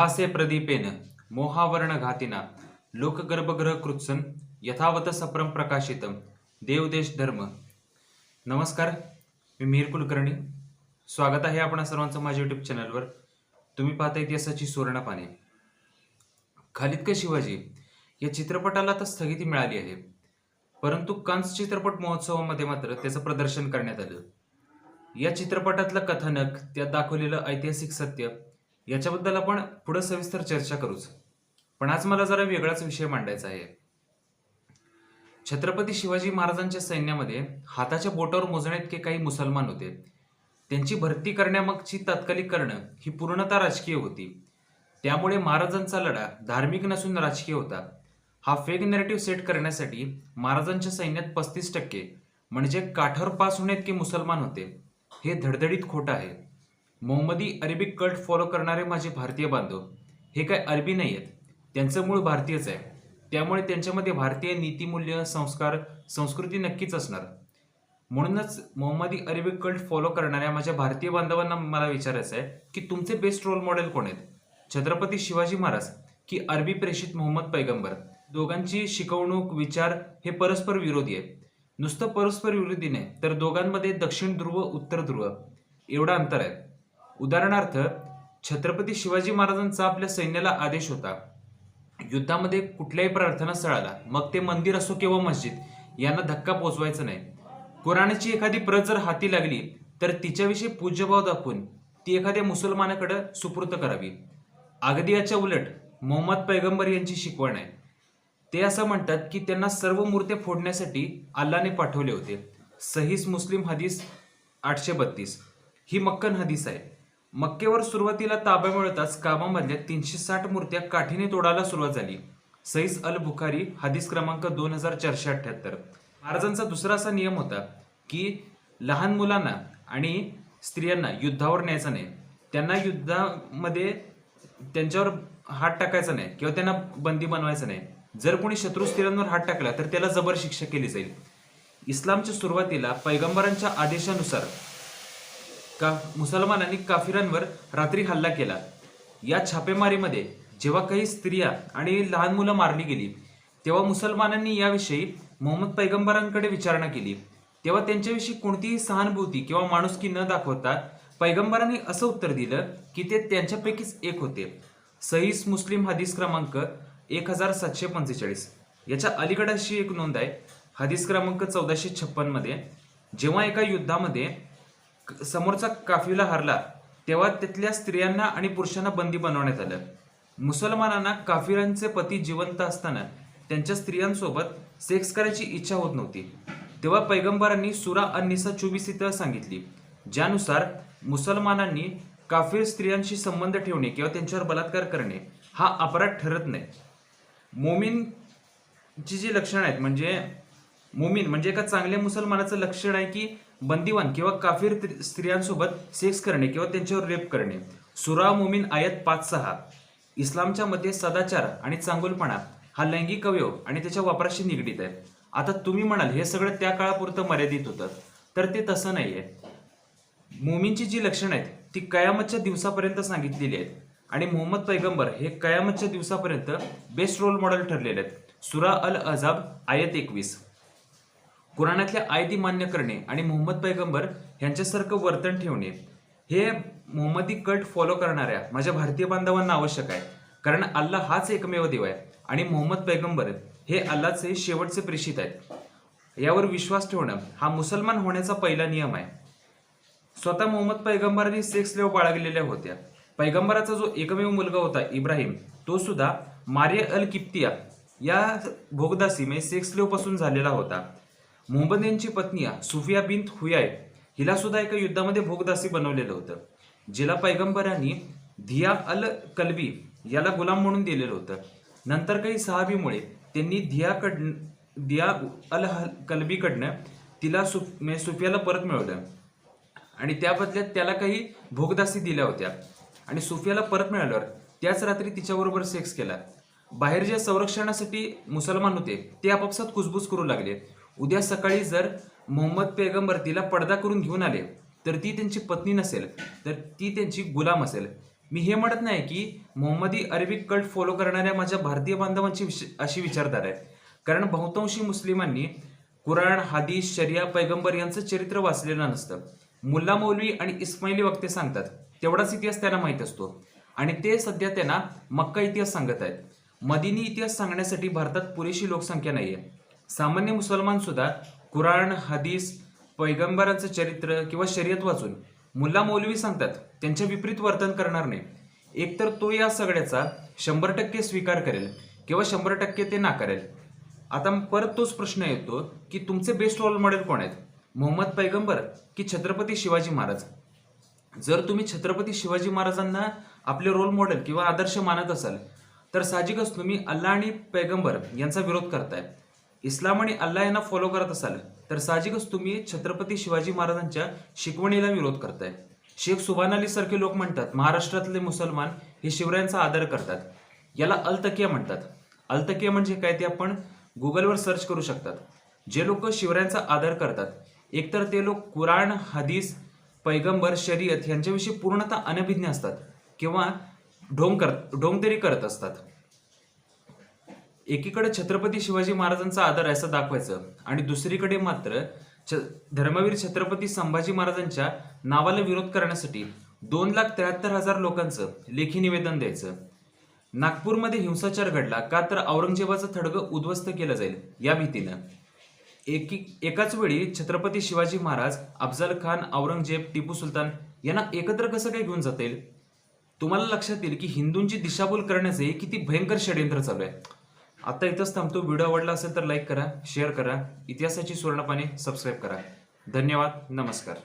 प्रहासे प्रदीपेन मोहावर्ण घातिना लोकगर्भग्रह कृत्सन यथावत सप्रम प्रकाशितम देवदेश धर्म. नमस्कार मी मिहीर कुलकर्णी. स्वागत आहे आपणा सर्वांचं माझ्या युट्यूब चॅनलवर तुम्ही पाहता इतिहासाची सुवर्ण पाने खालिद का शिवाजी? या चित्रपटाला तर स्थगिती मिळाली आहे. परंतु कान्स चित्रपट महोत्सवामध्ये मात्र त्याचं प्रदर्शन करण्यात आलं. या चित्रपटातलं कथानक त्यात दाखवलेलं ऐतिहासिक सत्य याच्याबद्दल आपण पुढे सविस्तर चर्चा करूच. पण आज मला जरा वेगळाच विषय मांडायचा आहे. छत्रपती शिवाजी महाराजांच्या सैन्यामध्ये हाताच्या बोटावर मोजण्याइतके काही मुसलमान होते. त्यांची भरती करण्यामागची तात्कालिक करणं ही पूर्णतः राजकीय होती. त्यामुळे महाराजांचा लढा धार्मिक नसून राजकीय होता. हा फेक नेरेटिव्ह सेट करण्यासाठी महाराजांच्या सैन्यात पस्तीस टक्के म्हणजे काठावर पास होण्याइतके मुसलमान होते. हे धडधडीत खोटं आहे. मोहम्मदी अरेबिक कल्ट फॉलो करणारे माझे भारतीय बांधव. हे काय अरबी नाही आहेत त्यांचं मूळ भारतीयच आहे. त्यामुळे त्यांच्यामध्ये भारतीय नीतिमूल्य संस्कार संस्कृती नक्कीच असणार. म्हणूनच मोहम्मदी अरेबिक कल्ट फॉलो करणाऱ्या माझ्या भारतीय बांधवांना मला विचारायचं आहे की तुमचे बेस्ट रोल मॉडेल कोण आहेत? छत्रपती शिवाजी महाराज की अरबी प्रेषित मोहम्मद पैगंबर? दोघांची शिकवणूक विचार हे परस्पर विरोधी आहे नुसतं परस्पर विरोधी नाही तर दोघांमध्ये दक्षिण ध्रुव उत्तर ध्रुव. एवढा अंतर आहे. उदाहरणार्थ छत्रपती शिवाजी महाराजांचा आपल्या सैन्याला आदेश होता. युद्धामध्ये कुठल्याही प्रार्थना स्थळाला मग ते मंदिर असो किंवा मस्जिद यांना धक्का पोचवायचा नाही. कुराणाची एखादी प्रत जर हाती लागली तर तिच्याविषयी पूज्यभाव दाखवून ती एखाद्या मुसलमानाकडे सुपूर्त करावी. अगदी याच्या उलट मोहम्मद पैगंबर यांची शिकवण आहे. ते असं म्हणतात की त्यांना सर्व मूर्त्या फोडण्यासाठी अल्लाने पाठवले होते. सहीस मुस्लिम हदीस आठशे बत्तीस. ही मक्कन हदीस आहे. मक्केवर सुरुवातीला ताबा मिळताच कामामधल्या तीनशे साठ मूर्त्या काठीने तोडायला सुरुवात झाली. सईस अल बुखारी हदीस क्रमांक दोन हजार चारशे अठ्ठ्याहत्तर. महाराजांचा दुसरा असा नियम होता की लहान मुलांना आणि स्त्रियांना युद्धावर न्यायचं नाही. त्यांना युद्धामध्ये त्यांच्यावर हात टाकायचा नाही किंवा त्यांना बंदी बनवायचं नाही. जर कोणी शत्रू स्त्रियांवर हात टाकला तर त्याला जबर शिक्षा केली जाईल. इस्लामच्या सुरुवातीला पैगंबरांच्या आदेशानुसार का मुसलमानांनी काफिरांवर रात्री हल्ला केला. या छापेमारीमध्ये जेव्हा काही स्त्रिया आणि लहान मुलं मारली गेली तेव्हा मुसलमानांनी याविषयी मोहम्मद पैगंबरांकडे विचारणा केली. तेव्हा त्यांच्याविषयी कोणतीही सहानुभूती किंवा माणुसकी न दाखवता पैगंबरांनी असं उत्तर दिलं की ते त्यांच्यापैकीच एक होते. सईस मुस्लिम हदीस क्रमांक एक हजार सातशे पंचेचाळीस. याच्या अलीकडे अशी एक नोंद आहे. हदीस क्रमांक चौदाशे छप्पनमध्ये जेव्हा एका युद्धामध्ये समोरचा काफिला हरला तेव्हा तिथल्या स्त्रियांना आणि पुरुषांना बंदी बनवण्यात आलं. मुसलमानांना काफिरांचे पती जिवंत असताना त्यांच्या स्त्रियांसोबत सेक्स करायची इच्छा होत नव्हती. तेव्हा पैगंबरांनी सुरा अन्निसा चोवीस इथं सांगितली ज्यानुसार मुसलमानांनी काफिर स्त्रियांशी संबंध ठेवणे किंवा त्यांच्यावर बलात्कार करणे हा अपराध ठरत नाही. मोमीनची जी लक्षणं आहेत म्हणजे मोमीन म्हणजे एका चांगल्या मुसलमानाचं लक्षण आहे की बंदिवान किंवा काफिर स्त्रियांसोबत सेक्स करणे किंवा त्यांच्यावर रेप करणे. सुरा मोमीन आयत पाच सहा इस्लामच्या मते सदाचार आणि चांगुलपणा हा लैंगिक अवयव आणि त्याच्या वापराशी निगडीत आहे. आता तुम्ही म्हणाल हे सगळं त्या काळापुरतं मर्यादित होतं. तर ते तसं नाही आहे मोमीनची जी लक्षणं आहेत ती कयामतच्या दिवसापर्यंत सांगितलेली आहेत. आणि मोहम्मद पैगंबर हे कयामतच्या दिवसापर्यंत बेस्ट रोल मॉडेल ठरलेले आहेत. सुरा अल अजाब आयत एकवीस. कुराणातल्या आयदी मान्य करणे आणि मोहम्मद पैगंबर यांच्यासारखं वर्तन ठेवणे हे मोहम्मदी कट फॉलो करणाऱ्या माझ्या भारतीय बांधवांना आवश्यक आहे. कारण अल्लाह हाच एकमेव देव आहे आणि मोहम्मद पैगंबर हे अल्लाचे शेवटचे प्रेषित आहेत. यावर विश्वास ठेवणं हा मुसलमान होण्याचा पहिला नियम आहे. स्वतः मोहम्मद पैगंबरांनी सेक्स लेव बाळगलेल्या होत्या. पैगंबराचा जो एकमेव मुलगा होता इब्राहिम तो सुद्धा मारिया अल किप्तिया या भोगदासी म्हणजे सेक्स लेवपासून झालेला होता. मोहम्मद यांची पत्नी सुफिया बिन हुयाय हिला सुद्धा एका युद्धामध्ये भोगदासी बनवलेलं होतं जिला पैगंबरांनी धिया अल कलबी याला गुलाम म्हणून दिलेलं होतं. नंतर काही सहाबीमुळे त्यांनी धियाकडन दिया अल हल- कलबीकडनं तिला सुफ म्हणजे सुफियाला परत मिळवलं. आणि त्या बदल्यात त्याला काही भोगदासी दिल्या होत्या. आणि सुफियाला परत मिळाल्यावर त्याच रात्री तिच्याबरोबर सेक्स केला. बाहेर जे संरक्षणासाठी मुसलमान होते ते आपापसात कुजबूज करू लागले. उद्या सकाळी जर मोहम्मद पैगंबर तिला पडदा करून घेऊन आले तर ती त्यांची पत्नी नसेल तर ती त्यांची गुलाम असेल. मी हे म्हणत नाही की मोहम्मदी अरबिक कल्ट फॉलो करणाऱ्या माझ्या भारतीय बांधवांची अशी विचारधारा आहे. कारण बहुतांशी मुस्लिमांनी कुराण हादीस शरिया पैगंबर यांचं चरित्र वाचलेलं नसतं. मुल्ला मौलवी आणि इस्माइली वक्ते सांगतात तेवढाच इतिहास त्यांना माहीत असतो. आणि ते सध्या त्यांना मक्का इतिहास सांगत आहेत. मदिनी इतिहास सांगण्यासाठी भारतात पुरेशी लोकसंख्या नाही आहे सामान्य मुसलमान सुद्धा कुराण हदीस पैगंबरांचं चरित्र किंवा शर्यत वाचून मुल्ला मौलवी सांगतात त्यांच्या विपरीत वर्तन करणार नाही. एकतर तो या सगळ्याचा शंभर टक्के स्वीकार करेल किंवा शंभर टक्के ते नाकारेल. आता परत तोच प्रश्न येतो की तुमचे बेस्ट रोल मॉडेल कोण आहेत? मोहम्मद पैगंबर की छत्रपती शिवाजी महाराज? जर तुम्ही छत्रपती शिवाजी महाराजांना आपले रोल मॉडेल किंवा आदर्श मानत असाल तर साहजिकच तुम्ही अल्ला आणि पैगंबर यांचा विरोध करताय. इस्लाम आणि अल्ला यांना फॉलो करत असाल तर साहजिकच तुम्ही छत्रपती शिवाजी महाराजांच्या शिकवणीला विरोध करताय. शेख सुभान अली सारखे लोक म्हणतात महाराष्ट्रातले मुसलमान हे शिवरायांचा आदर करतात. याला अल्तकिया म्हणतात. अल्तकिया म्हणजे काय ते आपण गुगलवर सर्च करू शकतात. जे लोक शिवरायांचा आदर करतात एकतर ते लोक कुराण हदीस पैगंबर शरीयत यांच्याविषयी पूर्णतः अनभिज्ञ असतात किंवा ढोंग कर ढोंगतेरी करत असतात. एकीकडे छत्रपती शिवाजी महाराजांचा आदर आहे असं दाखवायचं आणि दुसरीकडे मात्र छ धर्मवीर छत्रपती संभाजी महाराजांच्या नावाला विरोध करण्यासाठी दोन लाख त्र्याहत्तर हजार लोकांचं लेखी निवेदन द्यायचं. नागपूरमध्ये हिंसाचार घडला का तर औरंगजेबाचं थडगं उद्ध्वस्त केलं जाईल या भीतीनं. एकी एकाच वेळी छत्रपती शिवाजी महाराज अफजल खान औरंगजेब टिपू सुलतान यांना एकत्र कसं काय घेऊन जाता येईल तुम्हाला लक्षात येईल की हिंदूंची दिशाभूल करण्याचे किती भयंकर षडयंत्र चालू आहे. आता इथंच थांबतो. व्हिडिओ आवडला असेल तर लाईक करा शेअर करा. इतिहासाची सुवर्णपाने सबस्क्राईब करा. धन्यवाद. नमस्कार.